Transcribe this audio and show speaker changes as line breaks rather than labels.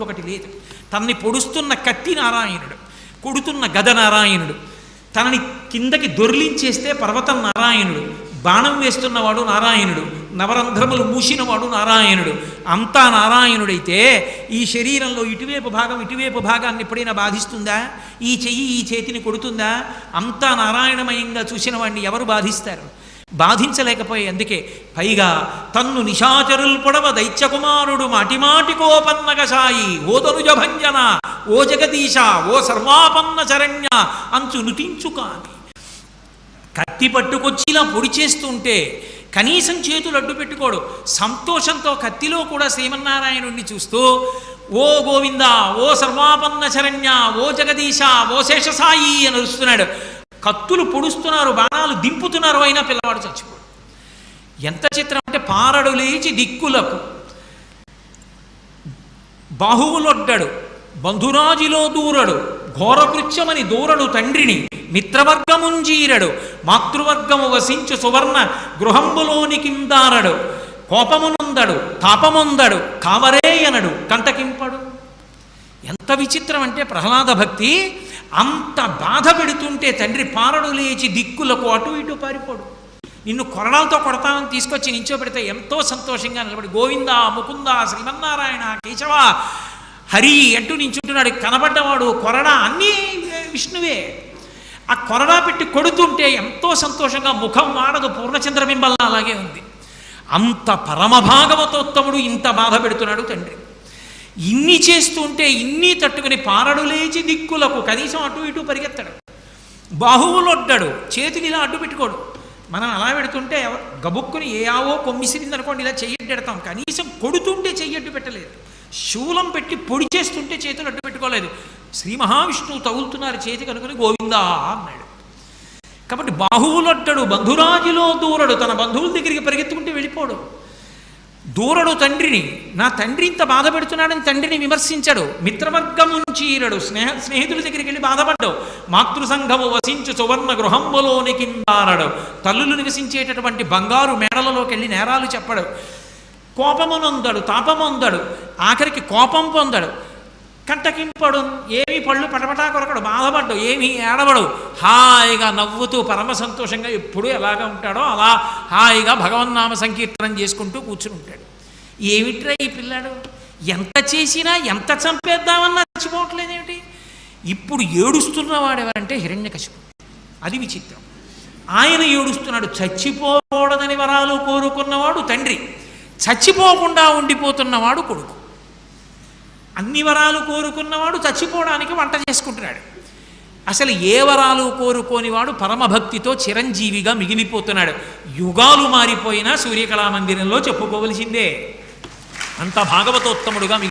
ఇంకొకటి లేదు. తనని పొడుస్తున్న కత్తి నారాయణుడు కొడుతున్న గద నారాయణుడు తనని కిందకి దొర్లించేస్తే పర్వతం నారాయణుడు బాణం వేస్తున్నవాడు నారాయణుడు నవరంధ్రములు మూసినవాడు నారాయణుడు అంతా నారాయణుడైతే ఈ శరీరంలో ఇటువైపు భాగం ఇటువైపు భాగాన్ని ఎప్పుడైనా బాధిస్తుందా? ఈ చెయ్యి ఈ చేతిని కొడుతుందా? అంతా నారాయణమయంగా చూసిన వాడిని ఎవరు బాధిస్తారు? బాధించలేకపోయే అందుకే పైగా తన్ను నిశాచరుల్ పొడవ దైత్యకుమారుడు మాటిమాటికోపన్నగ సాయి ఓ తనుజభంజన ఓ జగదీశ ఓ సర్వాపన్న శరణ్య అంచు నుటించుకాని కత్తి పట్టుకొచ్చి ఇలా పొడి చేస్తుంటే కనీసం చేతులు అడ్డు పెట్టుకోడు. సంతోషంతో కత్తిలో కూడా శ్రీమన్నారాయణుణ్ణి చూస్తూ ఓ గోవింద ఓ సర్వాపన్న శరణ్య ఓ జగదీశ ఓ శేషసాయి అని అరుస్తున్నాడు. కత్తులు పొడుస్తున్నారు బాణాలు దింపుతున్నారు అయినా పిల్లవాడు చచ్చిపోడు. ఎంత చిత్రం అంటే పారడు లేచి దిక్కులకు బాహువులొడ్డడు బంధురాజిలో దూరడు ఘోరకృత్యమని దూరడు తండ్రిని మిత్రవర్గముంజీరడు మాతృవర్గము వసించు సువర్ణ గృహంబులోనికిందారడు కోపమునుందడు తాపముందడు కావరేయనడు కంటకింపడు. ఎంత విచిత్రం అంటే ప్రహ్లాద భక్తి అంత బాధ పెడుతుంటే తండ్రి పారడు లేచి దిక్కులకు అటు ఇటు పారిపోడు. నిన్ను కొరడాలతో కొడతామని తీసుకొచ్చి నించోబెడితే ఎంతో సంతోషంగా నిలబడి గోవింద ముకుంద శ్రీమన్నారాయణ కేశవ హరి అంటూ నించుంటున్నాడు. కనబడ్డవాడు కొరడా అన్నీ విష్ణువే. ఆ కొరడా పెట్టి కొడుతుంటే ఎంతో సంతోషంగా ముఖం వాడదు పూర్ణచంద్రబింబల్లా అలాగే ఉంది. అంత పరమభాగవతోత్తముడు ఇంత బాధ పెడుతున్నాడు తండ్రి. ఇన్ని చేస్తుంటే ఇన్ని తట్టుకుని పారడు లేచి దిక్కులకు కనీసం అటు ఇటు పరిగెత్తడు. బాహువులొడ్డాడు చేతిని ఇలా అడ్డు పెట్టుకోడు. మనం అలా పెడుతుంటే గబుక్కుని ఏ ఆవో కొమ్మిసిరింది అనుకోండి ఇలా చెయ్యడ్డు పెడతాం. కనీసం కొడుతుంటే చెయ్యడ్డు పెట్టలేదు. శూలం పెట్టి పొడి చేస్తుంటే చేతులు అడ్డు పెట్టుకోలేదు. శ్రీ మహావిష్ణువు తగులుతున్నారు చేతి కనుకొని గోవిందా అన్నాడు. కాబట్టి బాహువులొట్టడు బంధురాజులో దూరడు తన బంధువుల దగ్గరికి పరిగెత్తుకుంటే వెళ్ళిపోడు. దూరడు తండ్రిని నా తండ్రి ఇంత బాధ పెడుతున్నాడని తండ్రిని విమర్శించడు. మిత్రవర్గం చీరడు స్నేహ స్నేహితుల దగ్గరికి వెళ్ళి బాధపడ్డావు. మాతృసంఘము వసించు సువర్ణ గృహంబులోని కిందారడు. తల్లులు నివసించేటటువంటి బంగారు మేడలలోకి వెళ్ళి నేరాలు చెప్పడు. కోపమునొందడు తాపమొందడు ఆఖరికి కోపం పొందడు. కంటకింపడు ఏమి పళ్ళు పటపటా కొరకడు బాధపడ్డు ఏమీ ఏడవడు. హాయిగా నవ్వుతూ పరమ సంతోషంగా ఎప్పుడూ ఎలాగ ఉంటాడో అలా హాయిగా భగవన్నామ సంకీర్తనం చేసుకుంటూ కూర్చుని ఉంటాడు. ఏమిట్రా ఈ పిల్లాడు? ఎంత చేసినా ఎంత చంపేద్దామన్నా చచ్చిపోవట్లేదేమిటి? ఇప్పుడు ఏడుస్తున్నవాడు ఎవరంటే హిరణ్యకశిపుడు అది విచిత్రం. ఆయన ఏడుస్తున్నాడు చచ్చిపోకూడదని వరాలు కోరుకున్నవాడు తండ్రి చచ్చిపోకుండా ఉండిపోతున్నవాడు కొడుకు. అన్ని వరాలు కోరుకున్నవాడు చచ్చిపోవడానికి వంట చేసుకుంటున్నాడు. అసలు ఏ వరాలు కోరుకోనివాడు పరమభక్తితో చిరంజీవిగా మిగిలిపోతున్నాడు. యుగాలు మారిపోయినా సూర్యకళామందిరంలో చెప్పుకోవలసిందే. అంత భాగవతోత్తముడుగా